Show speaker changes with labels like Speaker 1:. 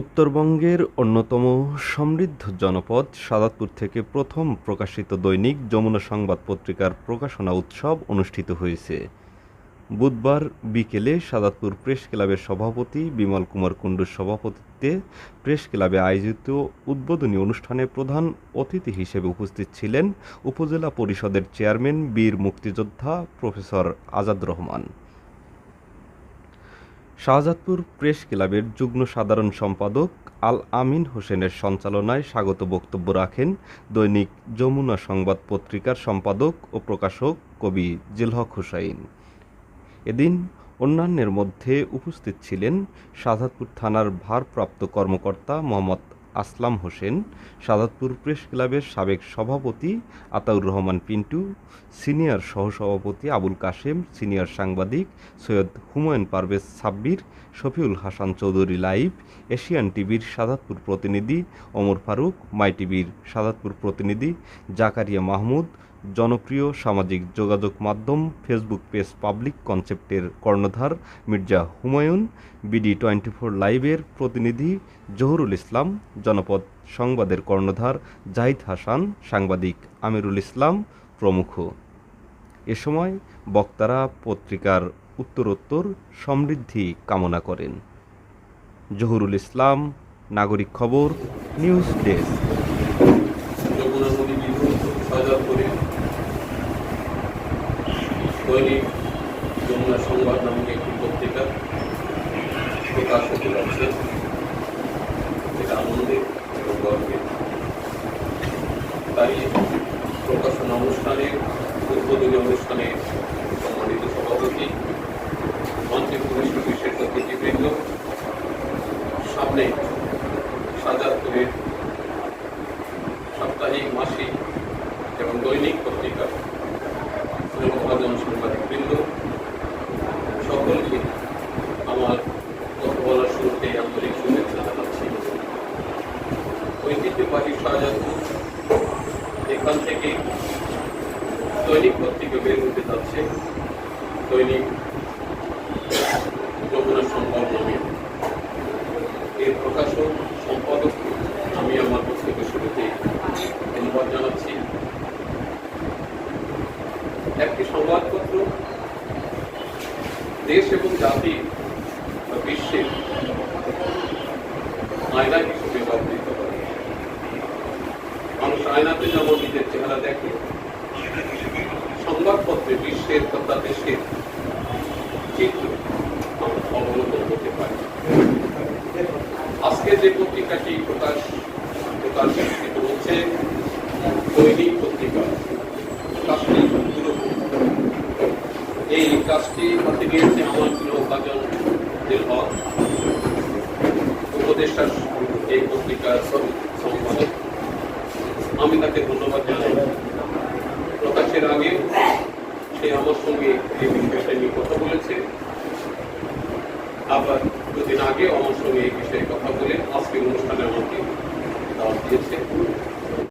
Speaker 1: উত্তরবঙ্গের অন্যতম সমৃদ্ধ জনপদ সাদাতপুর থেকে প্রথম প্রকাশিত দৈনিক যমুনা সংবাদ পত্রিকার প্রকাশনা উৎসব অনুষ্ঠিত হয়েছে বুধবার বিকেলে সাদাতপুর প্রেস ক্লাবের সভাপতি বিমল কুমার কুণ্ডুর সভাপতিত্বে প্রেস ক্লাবে আয়োজিত উদ্বোধনী অনুষ্ঠানে প্রধান অতিথি হিসেবে উপস্থিত ছিলেন উপজেলা পরিষদের চেয়ারম্যান বীর মুক্তিযোদ্ধা প্রফেসর আজাদ রহমান শাহজাদপুর প্রেস ক্লাবের যুগ্ম সাধারণ সম্পাদক আল আমিন হোসেনের সঞ্চালনায় স্বাগত বক্তব্য রাখেন দৈনিক যমুনা সংবাদ পত্রিকার সম্পাদক ও প্রকাশক কবি জিলহক হুসাইন এদিন অন্যান্যের মধ্যে উপস্থিত ছিলেন শাহজাদপুর থানার ভারপ্রাপ্ত কর্মকর্তা মোহাম্মদ আসলাম হোসেন সাদাতপুর প্রেস ক্লাবের সাবেক সভাপতি আতাউর রহমান পিন্টু সিনিয়র সহসভাপতি আবুল কাশেম সিনিয়র সাংবাদিক সৈয়দ হুমায়ুন পারভেজ সাব্বির শফিউল হাসান চৌধুরী লাইভ এশিয়ান টিভির সাদাতপুর প্রতিনিধি অমর ফারুক মাই টিভির সাদাতপুর প্রতিনিধি জাকারিয়া মাহমুদ জনপ্রিয় সামাজিক যোগাযোগ মাধ্যম ফেসবুক পেজ পাবলিক কনসেপ্টের কর্ণধার Mirza Humayun BD twenty four লাইভের প্রতিনিধি জহুরুল ইসলাম জনপদ সংবাদের কর্ণধার জাহিদ হাসান সাংবাদিক আমিরুল ইসলাম প্রমুখ এ সময় বক্তারা পত্রিকার উত্তরোত্তর সমৃদ্ধি কামনা করেন জহুরুল ইসলাম নাগরিক খবর নিউজ ডেস্ক
Speaker 2: দৈনিক যমুনা সংবাদ নামক একটি পত্রিকা প্রকাশ হতে যাচ্ছে এটা আনন্দের এবং গর্বের তাই প্রকাশনা অনুষ্ঠানে উদ্বোধনী অনুষ্ঠানে সম্মানিত সভাপতি মঞ্চে পুলিশ বিশেষ অতিথিবৃন্দ সামনে সাজাদপুরের সাপ্তাহিক মাসিক এবং দৈনিক পত্রিকা সম্মানিত সাংবাদিকবৃন্দ সকলকে আমার কথা বলার শুরুতে আন্তরিক শুভেচ্ছা জানাচ্ছি ঐতিহ্যবাহী শাহজাদপুর এখান থেকে দৈনিক পত্রিকা বের হতে যাচ্ছে দৈনিক যমুনা সম্পদ নামে এর প্রকাশক সম্পাদক আমি আমার বক্তব্য শুরুতে ধন্যবাদ জানাচ্ছি একটি সংবাদপত্র দেশ এবং জাতি বা বিশ্বের আয়না হিসেবে ব্যবহৃত করে মানুষ আয়নাতে যেমন নিজের চেহারা দেখে সংবাদপত্রে বিশ্বের তথা দেশের চিত্র অবলম্বন করতে পারি আজকে যে পত্রিকাটি প্রকাশ প্রকাশিত হচ্ছে দৈনিক পত্রিকা কাশ্মীর এই কাজটি করতে গিয়েছে আমার প্রিয় উপার্জন হক উপদেষ্টা এই পত্রিকার সম্পাদক আমি তাকে ধন্যবাদ জানাই প্রকাশের আগে সে আমার সঙ্গে এই বিষয়টা নিয়ে কথা বলেছে আবার দুদিন আগে আমার সঙ্গে এই বিষয়ে কথা বলে আজকে অনুষ্ঠানে আমাকে দাওয়া দিয়েছে